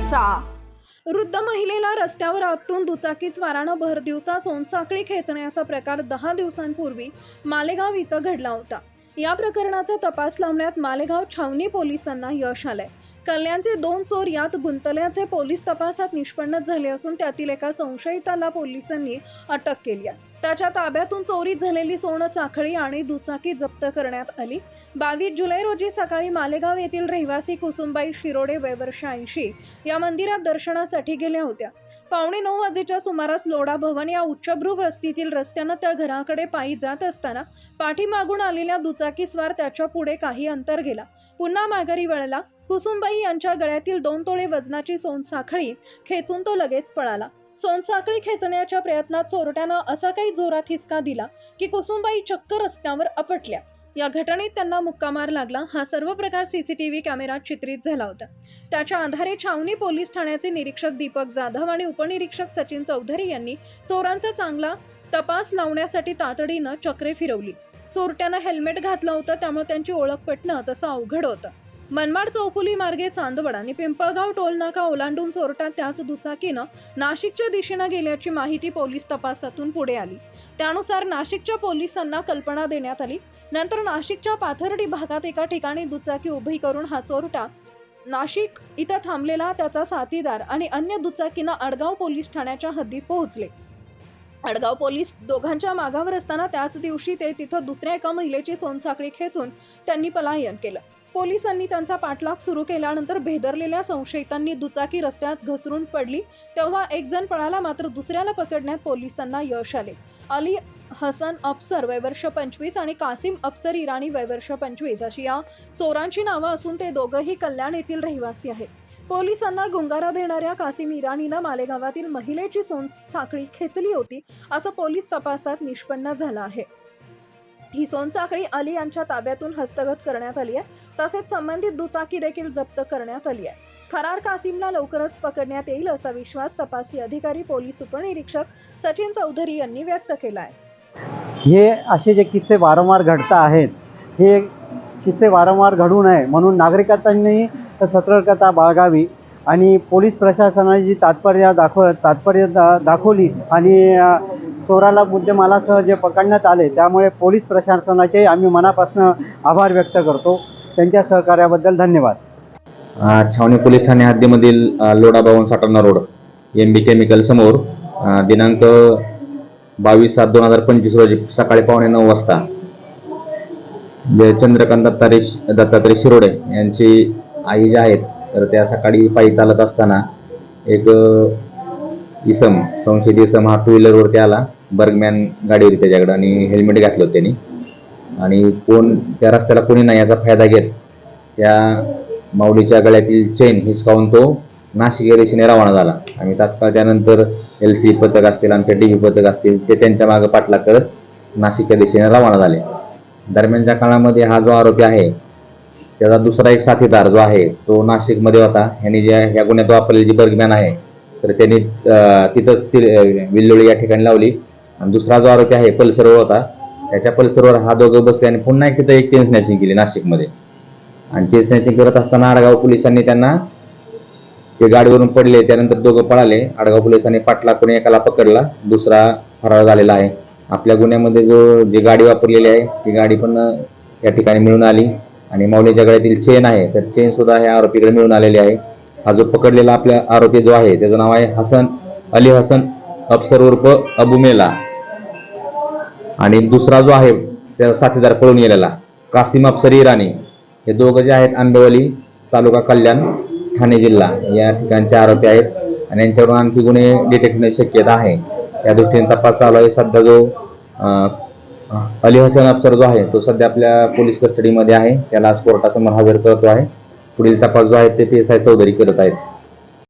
करायचा वृद्ध महिलेला रस्त्यावर आपटून दुचाकी स्वारानं भर दिवसा सोनसाखळी खेचण्याचा प्रकार दहा दिवसांपूर्वी मालेगाव इथं घडला होता. या प्रकरणाचा तपास लावण्यात मालेगाव छावणी पोलिसांना यश आलंय. कल्याणचे दोन चोर यात गुंतल्याचे पोलीस तपासात निष्पन्न झाले असून त्यातील एका संशयिताला पोलिसांनी अटक केली आहे. त्याच्या ताब्यातून चोरी झालेली सोनं साखळी आणि दुचाकी जप्त करण्यात आली. बावीस जुलै रोजी सकाळी मालेगाव येथील रहिवासी कुसुमबाई शिरोडे वयवर्ष ऐंशी या मंदिरात दर्शनासाठी गेल्या होत्या. पावणे नऊ वाजेच्या सुमारास लोढा भवन या उच्चभ्रू वस्तीतील रस्त्यानं त्या घराकडे पायी जात असताना पाठीमागून आलेल्या दुचाकीस्वार त्याच्या पुढे काही अंतर गेला. पुन्हा माघारी वळला. कुसुमबाई यांच्या गळ्यातील दोन तोळे वजनाची सोनसाखळी खेचून तो लगेच पळाला. सोनसाखळी खेचण्याच्या प्रयत्नात चोरट्यानं असा काही जोरात हिसका दिला की कुसुमबाई चक्क रस्त्यावर अपटल्या या घटनेत त्यांना मुक्कामार लागला. हा सर्व प्रकार सीसीटीव्ही कॅमेऱ्यात चित्रित झाला होता. त्याच्या आधारे छावणी पोलीस ठाण्याचे निरीक्षक दीपक जाधव आणि उपनिरीक्षक सचिन चौधरी यांनी चोरांचा चांगला तपास लावण्यासाठी तातडीनं चक्रे फिरवली. चोरट्यानं हेल्मेट घातलं होतं त्यामुळे त्यांची ओळख पटणं तसं अवघड होतं. मनमाड चौफुली मार्गे चांदवड आणि पिंपळगाव टोलनाका ओलांडून चोरटा त्याच दुचाकीनं नाशिकच्या दिशेनं गेल्याची माहिती पोलीस तपासातून पुढे आली. त्यानुसार नाशिकच्या पोलिसांना कल्पना देण्यात आली. नंतर नाशिकच्या पाथर्डी भागात एका ठिकाणी दुचाकी उभी करून हा चोरटा नाशिक इथं थांबलेला त्याचा साथीदार आणि अन्य दुचाकीनं आडगाव पोलीस ठाण्याच्या हद्दीत पोहोचले. आडगाव पोलीस दोघांच्या मागावर असताना त्याच दिवशी ते तिथं दुसऱ्या एका महिलेची सोनसाखळी खेचून त्यांनी पलायन केलं. पोलिसांनी त्यांचा पाठलाग सुरू केल्यानंतर भेदरलेल्या संशयितांनी दुचाकी रस्त्यात घसरून पडली. तेव्हा एक जण पळाला मात्र दुसऱ्याला पकडण्यात पोलिसांना यश आले. अली हसन अफसर वयवर्ष पंचवीस आणि कासिम अफसर इराणी वयवर्ष पंचवीस अशी या चोरांची नावं असून ते दोघंही कल्याण येथील रहिवासी आहेत. पोलिसांना गुंगारा देणाऱ्या कासिम इराणीनं मालेगावातील महिलेची सोन साखळी खेचली होती असं पोलीस तपासात निष्पन्न झालं आहे. ही सोनसाखळी अली यांच्या ताब्यातून हस्तगत करण्यात आली आहे. तसेच संबंधित दुचाकी देखील जप्त करण्यात आली आहे. फरार कासिमला लवकरच पकडण्यात येईल असा विश्वास तपासी अधिकारी पोलीस उपनिरीक्षक सचिन चौधरी यांनी व्यक्त केला आहे. हे असे जे किस्से वारंवार घडत आहेत हे किस्से वारंवार घडू नये म्हणून नागरिकांनी सतर्कता बाळगावी आणि पोलीस प्रशासनाची तात्पर्य दाखव तात्पर्य दा दाखवली आणि चोराला मुद्देमालासह जे पकडण्यात आले त्यामुळे पोलीस प्रशासनाचे आम्ही मनापासून आभार व्यक्त करतो. त्यांच्या सहकार्याबद्दल धन्यवाद. छावणी पोलीस ठाणे हद्दीमधील लोडा लोढा भवन साठवणा रोड एम बी केमिकल समोर दिनांक बावीस सात दोन हजार पंचवीस रोजी सकाळी पावणे नऊ वाजता चंद्रकांत दत्तारे दत्तात्रय शिरोडे यांची आई ज्या आहेत तर त्या सकाळी पायी चालत असताना एक इसम संशयित इसम हा टू व्हीलरवरती आला. बर्गमॅन गाडी होती त्याच्याकडे आणि हेल्मेट घातलं होतं त्यांनी. आणि कोण त्या रस्त्याला कोणी नाही याचा फायदा घेत. त्या माऊलीच्या गळ्यातील चेन हिसकावून तो नाशिक या दिशेने रवाना झाला. आणि तात्काळ त्यानंतर एल सी पथक असतील आमच्या डी व्ही पथक असतील ते त्यांच्या मागे पाठलाग करत नाशिकच्या दिशेने रवाना झाले. दरम्यानच्या काळामध्ये हा जो आरोपी आहे त्याचा दुसरा एक साथीदार जो आहे तो नाशिकमध्ये होता. ह्याने ज्या ह्या गुन्ह्यात वापरलेली जी बर्गमॅन आहे तर त्यांनी तिथंच ती विल्लोळी या ठिकाणी लावली. आणि दुसरा जो आरोपी आहे पल्सरवर होता. त्याच्या पल्सरवर हा दोघं बसले आणि पुन्हा एक तिथं एक चेन स्नॅचिंग केली नाशिकमध्ये. आणि चेन स्नॅचिंग करत असताना आडगाव पोलिसांनी त्यांना ते गाडीवरून पडले त्यानंतर दोघं पळाले. आडगाव पोलिसांनी पाटला कोणी एकाला पकडला. दुसरा फरार झालेला आहे. आपल्या गुन्ह्यामध्ये जो जी गाडी वापरलेली आहे ती गाडी पण या ठिकाणी मिळून आली. आणि माऊलीच्या गळ्यातील चेन आहे. तर चेन सुद्धा ह्या आरोपीकडे मिळून आलेली आहे. हा जो पकडलेला आपला आरोपी जो आहे त्याचं नाव आहे हसन अली हसन अफसर उर्फ अबुमेला आणि दुसरा जो आहे त्याचा साथीदार पळून गेलेला कासिम अफसर इराणी. हे दोघं जे आहेत आंबेवली तालुका कल्याण ठाणे जिल्हा. या ठिकाणचे आरोपी आहेत आणि यांच्यावरून आणखी गुन्हे डिटेक्ट होण्याची शक्यता आहे. त्या दृष्टीने तपास चालू आहे. सध्या जो अली हसन अफसर जो आहे तो सध्या आपल्या पोलीस कस्टडीमध्ये आहे. त्याला आज कोर्टासमोर हजर करतो आहे. पुढील तपास जो आहे ते पी एस आय चौधरी करत आहेत.